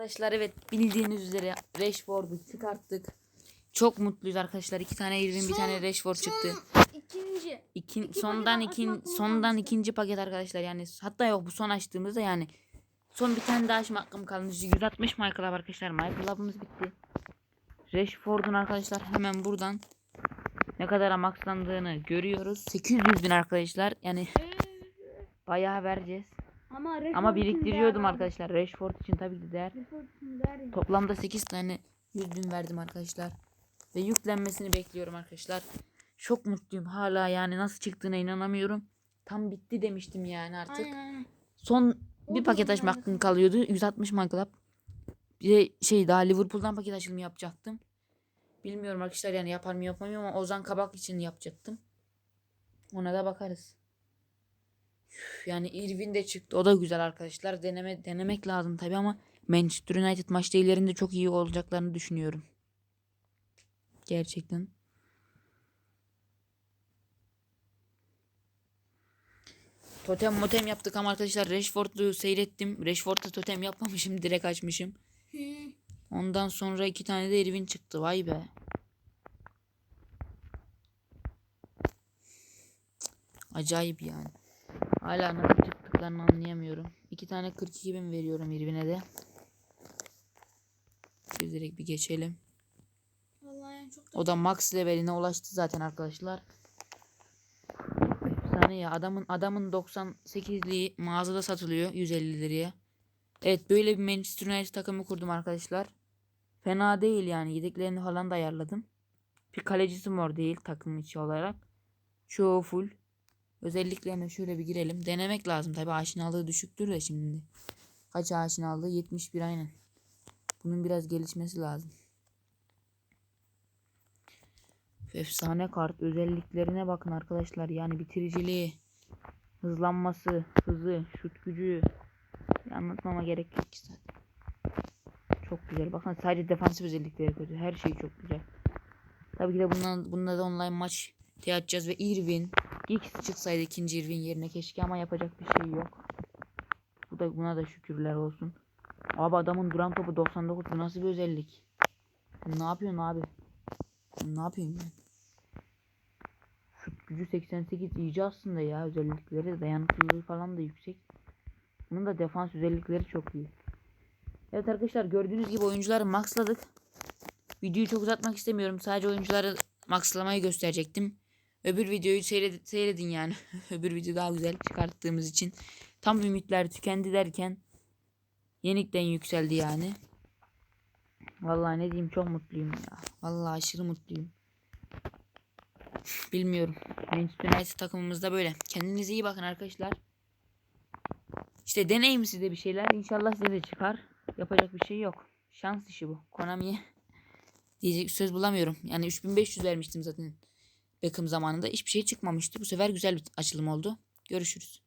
Arkadaşlar evet bildiğiniz üzere Rashford'u çıkarttık. Çok mutluyuz arkadaşlar. İki tane Irving bir tane Rashford çıktı. İkinci. İkin, İki sondan paket ikin, açmak sondan olmamıştı. ikinci paket arkadaşlar yani hatta yok bu son açtığımızda yani son bir tane daha açma hakkım kalmış 160 My Club arkadaşlar My Club'ımız bitti Rashford'un arkadaşlar hemen buradan ne kadar maxlandığını görüyoruz 800 bin arkadaşlar yani bayağı vereceğiz Ama Rashford ama biriktiriyordum arkadaşlar Rashford için tabii ki değer değer. Toplamda 8 tane 100 bin verdim arkadaşlar. Ve yüklenmesini bekliyorum arkadaşlar. Çok mutluyum hala yani nasıl çıktığına inanamıyorum. Tam bitti demiştim yani artık. Aynen. Son bir paket yani? hakkım kalıyordu. 160 My Club. Bir de şey daha Liverpool'dan paket açılımı yapacaktım. Bilmiyorum arkadaşlar yani yapar mı yapar mı ama Ozan Kabak için yapacaktım. Ona da bakarız. Yani Irvin de çıktı. O da güzel arkadaşlar. Deneme denemek lazım tabii ama Manchester United maç değillerinde çok iyi olacaklarını düşünüyorum. Gerçekten. Totem motem yaptık ama arkadaşlar Rashford'u seyrettim. Rashford'da totem yapmamışım. Direkt açmışım. Ondan sonra iki tane de Irvin çıktı. Vay be. Acayip yani. Hala nasıl çıktıklarını anlayamıyorum. İki tane 42 bin veriyorum Irvin'e de. Biz direkt bir geçelim. Vallahi çok da O da max leveline ulaştı zaten arkadaşlar. Efsane ya. Adamın adamın 98'liği mağazada satılıyor 150 liraya. Evet böyle bir Manchester United takımı kurdum arkadaşlar. Fena değil yani. Yedeklerini falan da ayarladım. Bir kalecisi mor değil takım içi olarak. Çoğu full. Özelliklerine şöyle bir girelim. Denemek lazım. Tabi aşinalığı düşüktür de şimdi. Kaç aşinalığı? 71 aynen. Bunun biraz gelişmesi lazım. Efsane kart özelliklerine bakın arkadaşlar. Yani bitiriciliği, hızlanması, hızı, şut gücü. Anlatmama gerek yok ki zaten. Çok güzel. Bakın sadece defansif özellikleri kötü. Her şey çok güzel. Tabii ki de bundan bununla da online maç yapacağız ve Irvin Giggs çıksaydı ikinci Irvin yerine keşke ama yapacak bir şey yok. Bu da buna da şükürler olsun. Abi adamın duran topu 99 bu nasıl bir özellik? Ne yapıyorsun abi? Ne yapıyorsun yani? Şut gücü 88 iyice aslında ya özellikleri dayanıklılığı falan da yüksek. Bunun da defans özellikleri çok iyi. Evet arkadaşlar gördüğünüz gibi oyuncuları maxladık. Videoyu çok uzatmak istemiyorum. Sadece oyuncuları maxlamayı gösterecektim. Öbür videoyu seyredin, seyredin yani. Öbür video daha güzel çıkarttığımız için. Tam ümitler tükendi derken yenikten yükseldi yani. Vallahi ne diyeyim çok mutluyum ya. Vallahi aşırı mutluyum. Bilmiyorum. Manchester United takımımızda böyle. Kendinize iyi bakın arkadaşlar. İşte deneyim size bir şeyler. İnşallah size de çıkar. Yapacak bir şey yok. Şans işi bu. Konami'ye diyecek söz bulamıyorum. Yani 3500 vermiştim zaten Beckham zamanında. Hiçbir şey çıkmamıştı. Bu sefer güzel bir açılım oldu. Görüşürüz.